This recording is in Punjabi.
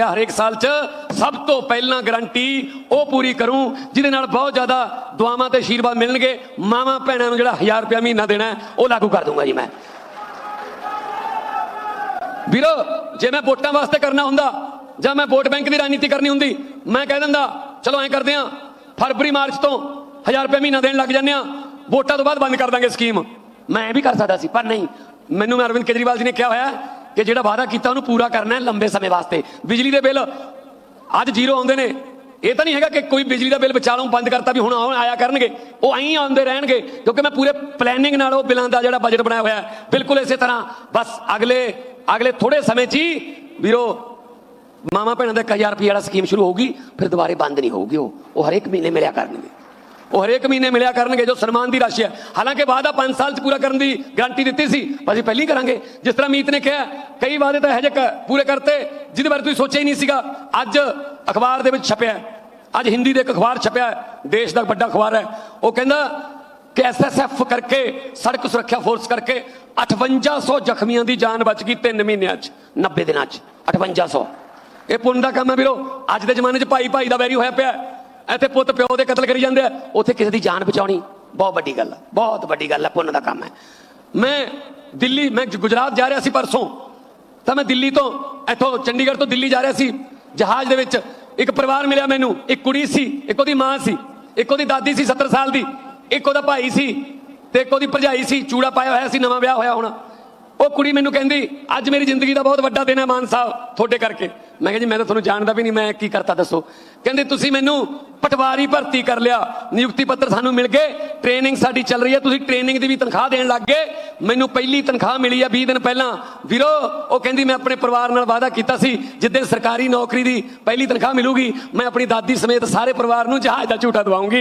ਆ ਹਰੇਕ ਸਾਲ 'ਚ ਸਭ ਤੋਂ ਪਹਿਲਾਂ ਗਰੰਟੀ ਉਹ ਪੂਰੀ ਕਰੂੰ, ਜਿਹਦੇ ਨਾਲ ਬਹੁਤ ਜ਼ਿਆਦਾ ਦੁਆਵਾਂ ਤੇ ਆਸ਼ੀਰਵਾਦ ਮਿਲਣਗੇ। ਮਾਵਾਂ ਭੈਣਾਂ ਨੂੰ ਜਿਹੜਾ 1000 ਰੁਪਇਆ ਮਹੀਨਾ ਦੇਣਾ ਉਹ ਲਾਗੂ ਕਰ ਦੂੰਗਾ ਜੀ ਮੈਂ। ਵੀਰੋ, ਜੇ ਮੈਂ ਵੋਟਾਂ ਵਾਸਤੇ ਕਰਨਾ ਹੁੰਦਾ, ਜਾਂ ਮੈਂ ਵੋਟ ਬੈਂਕ ਦੀ ਰਾਜਨੀਤੀ ਕਰਨੀ ਹੁੰਦੀ, ਮੈਂ ਕਹਿ ਦਿੰਦਾ, ਚਲੋ ਐਂ ਕਰਦੇ ਆ, ਫਰਵਰੀ, ਮਾਰਚ ਤੋਂ 1000 ਰੁਪਏ ਮਹੀਨਾ ਦੇਣ ਲੱਗ ਜਾਂਦੇ ਆ, ਵੋਟਾਂ ਤੋਂ ਬਾਅਦ ਬੰਦ ਕਰ ਦਾਂਗੇ ਸਕੀਮ। ਮੈਂ ਇਹ ਵੀ ਕਰ ਸਕਦਾ ਸੀ, ਪਰ ਨਹੀਂ। ਮੈਨੂੰ ਮੈਂ ਅਰਵਿੰਦ ਕੇਜਰੀਵਾਲ ਜੀ ਨੇ ਕਿਹਾ ਹੋਇਆ ਕਿ ਜਿਹੜਾ ਵਾਅਦਾ ਕੀਤਾ ਉਹਨੂੰ ਪੂਰਾ ਕਰਨਾ ਹੈ ਲੰਬੇ ਸਮੇਂ ਵਾਸਤੇ। ਬਿਜਲੀ ਦੇ ਬਿੱਲ ਅੱਜ ਜ਼ੀਰੋ ਆਉਂਦੇ ਨੇ। ਇਹ ਤਾਂ ਨਹੀਂ ਹੈਗਾ ਕਿ ਕੋਈ ਬਿਜਲੀ ਦਾ ਬਿੱਲ ਵਿਚਾਲੋਂ ਬੰਦ ਕਰਤਾ ਵੀ ਹੁਣ ਆਉਣ ਆਇਆ ਕਰਨਗੇ। ਉਹ ਐਂ ਆਉਂਦੇ ਰਹਿਣਗੇ, ਕਿਉਂਕਿ ਮੈਂ ਪੂਰੇ ਪਲੈਨਿੰਗ ਨਾਲ ਉਹ ਬਿੱਲਾਂ ਦਾ ਜਿਹੜਾ ਬਜਟ ਬਣਾਇਆ ਹੋਇਆ ਹੈ, ਬਿਲਕੁਲ ਇਸੇ ਤਰ੍ਹਾਂ। ਬਸ ਅਗਲੇ ਅਗਲੇ ਥੋੜੇ ਸਮੇਂ 'ਚ ਹੀ ਵੀਰੋ ਮਾਮਾ ਭੈਣਾਂ ਦਾ 1000 ਰੁਪਏ ਵਾਲਾ ਸਕੀਮ ਸ਼ੁਰੂ ਹੋਊਗੀ, ਫਿਰ ਦੁਬਾਰੇ ਬੰਦ ਨਹੀਂ ਹੋਊਗੀ ਉਹ। ਉਹ ਹਰੇਕ ਮਹੀਨੇ ਮਿਲਿਆ ਕਰਨਗੇ। ਉਹ ਹਰੇਕ ਮਹੀਨੇ ਮਿਲਿਆ ਕਰਨਗੇ ਜੋ ਸਨਮਾਨ ਦੀ ਰਾਸ਼ੀ ਹੈ। ਹਾਲਾਂਕਿ ਵਾਅਦਾ 5 ਸਾਲ 'ਚ ਪੂਰਾ ਕਰਨ ਦੀ ਗਾਰੰਟੀ ਦਿੱਤੀ ਸੀ, ਪਰ ਅਸੀਂ ਪਹਿਲਾਂ ਹੀ ਕਰਾਂਗੇ। ਜਿਸ ਤਰ੍ਹਾਂ ਮੀਤ ਨੇ ਕਿਹਾ, ਕਈ ਵਾਅਦੇ ਤਾਂ ਇਹੋ ਜਿਹੇ ਕ- ਪੂਰੇ ਕਰਤੇ, ਜਿਹਦੇ ਬਾਰੇ ਤੁਸੀਂ ਸੋਚਿਆ ਹੀ ਨਹੀਂ ਸੀਗਾ। ਅੱਜ ਅਖਬਾਰ ਦੇ ਵਿੱਚ ਛਪਿਆ ਅੱਜ ਹਿੰਦੀ ਦੇ ਇੱਕ ਅਖਬਾਰ ਛਪਿਆ ਦੇਸ਼ ਦਾ ਵੱਡਾ ਅਖਬਾਰ ਹੈ। ਉਹ ਕਹਿੰਦਾ ਕਿ ਐਸਐਸਐਫ ਕਰਕੇ, ਸੜਕ ਸੁਰੱਖਿਆ ਫੋਰਸ ਕਰਕੇ 5800 ਜ਼ਖਮੀਆਂ ਦੀ ਜਾਨ ਬਚ ਗਈ 3 ਮਹੀਨਿਆਂ 'ਚ 90 ਦਿਨਾਂ 'ਚ। 5800 ਇਹ ਪੁੰਨ ਦਾ ਕੰਮ ਹੈ ਵੀਰੋ। ਅੱਜ ਦੇ ਜ਼ਮਾਨੇ 'ਚ ਭਾਈ ਭਾਈ ਦਾ ਵੈਰੀ ਹੋਇਆ ਪਿਆ ਇੱਥੇ ਪੁੱਤ ਪਿਓ ਦੇ ਕਤਲ ਕਰੀ ਜਾਂਦੇ ਆ, ਉੱਥੇ ਕਿਸੇ ਦੀ ਜਾਨ ਬਚਾਉਣੀ, ਬਹੁਤ ਵੱਡੀ ਗੱਲ ਹੈ ਬਹੁਤ ਵੱਡੀ ਗੱਲ ਹੈ ਪੁੰਨ ਦਾ ਕੰਮ ਹੈ। ਮੈਂ ਦਿੱਲੀ, ਮੈਂ ਗੁਜਰਾਤ ਜਾ ਰਿਹਾ ਸੀ ਪਰਸੋਂ, ਤਾਂ ਮੈਂ ਦਿੱਲੀ ਤੋਂ ਇੱਥੋਂ ਚੰਡੀਗੜ੍ਹ ਤੋਂ ਦਿੱਲੀ ਜਾ ਰਿਹਾ ਸੀ, ਜਹਾਜ਼ ਦੇ ਵਿੱਚ ਇੱਕ ਪਰਿਵਾਰ ਮਿਲਿਆ ਮੈਨੂੰ, ਇੱਕ ਕੁੜੀ ਸੀ, ਇੱਕ ਉਹਦੀ ਮਾਂ ਸੀ, ਇੱਕ ਉਹਦੀ ਦਾਦੀ ਸੀ 70 ਸਾਲ ਦੀ, ਇੱਕ ਉਹਦਾ ਭਾਈ ਸੀ ਤੇ ਇੱਕ ਉਹਦੀ ਭਰਜਾਈ ਸੀ, ਚੂੜਾ ਪਾਇਆ ਹੋਇਆ ਸੀ, ਨਵਾਂ ਵਿਆਹ ਹੋਇਆ ਹੋਣਾ। ਉਹ ਕੁੜੀ ਮੈਨੂੰ ਕਹਿੰਦੀ, ਅੱਜ ਮੇਰੀ ਜ਼ਿੰਦਗੀ ਦਾ ਬਹੁਤ ਵੱਡਾ ਦਿਨ ਹੈ ਮਾਨ ਸਾਹਿਬ, ਤੁਹਾਡੇ ਕਰਕੇ। ਮੈਂ ਕਿਹਾ ਜੀ, ਮੈਂ ਤਾਂ ਤੁਹਾਨੂੰ ਜਾਣਦਾ ਵੀ ਨਹੀਂ, ਮੈਂ ਕੀ ਕਰਤਾ ਦੱਸੋ। ਕਹਿੰਦੇ, ਤੁਸੀਂ ਮੈਨੂੰ ਪਟਵਾਰੀ ਭਰਤੀ ਕਰ ਲਿਆ। ਨਿਯੁਕਤੀ ਪੱਤਰ ਸਾਨੂੰ ਮਿਲ ਗਏ, ਟ੍ਰੇਨਿੰਗ ਸਾਡੀ ਚੱਲ ਰਹੀ ਹੈ, ਤੁਸੀਂ ਟ੍ਰੇਨਿੰਗ ਦੀ ਵੀ ਤਨਖਾਹ ਦੇਣ ਲੱਗ ਗਏ। ਮੈਨੂੰ ਪਹਿਲੀ ਤਨਖਾਹ ਮਿਲੀ ਆ 20 ਦਿਨ ਪਹਿਲਾਂ। ਵੀਰੋ, ਉਹ ਕਹਿੰਦੀ, ਮੈਂ ਆਪਣੇ ਪਰਿਵਾਰ ਨਾਲ ਵਾਅਦਾ ਕੀਤਾ ਸੀ ਜਿੱਦਣ ਸਰਕਾਰੀ ਨੌਕਰੀ ਦੀ ਪਹਿਲੀ ਤਨਖਾਹ ਮਿਲੂਗੀ, ਮੈਂ ਆਪਣੀ ਦਾਦੀ ਸਮੇਤ ਸਾਰੇ ਪਰਿਵਾਰ ਨੂੰ ਜਹਾਜ਼ ਦਾ ਝੂਟਾ ਦਵਾਉਂਗੀ।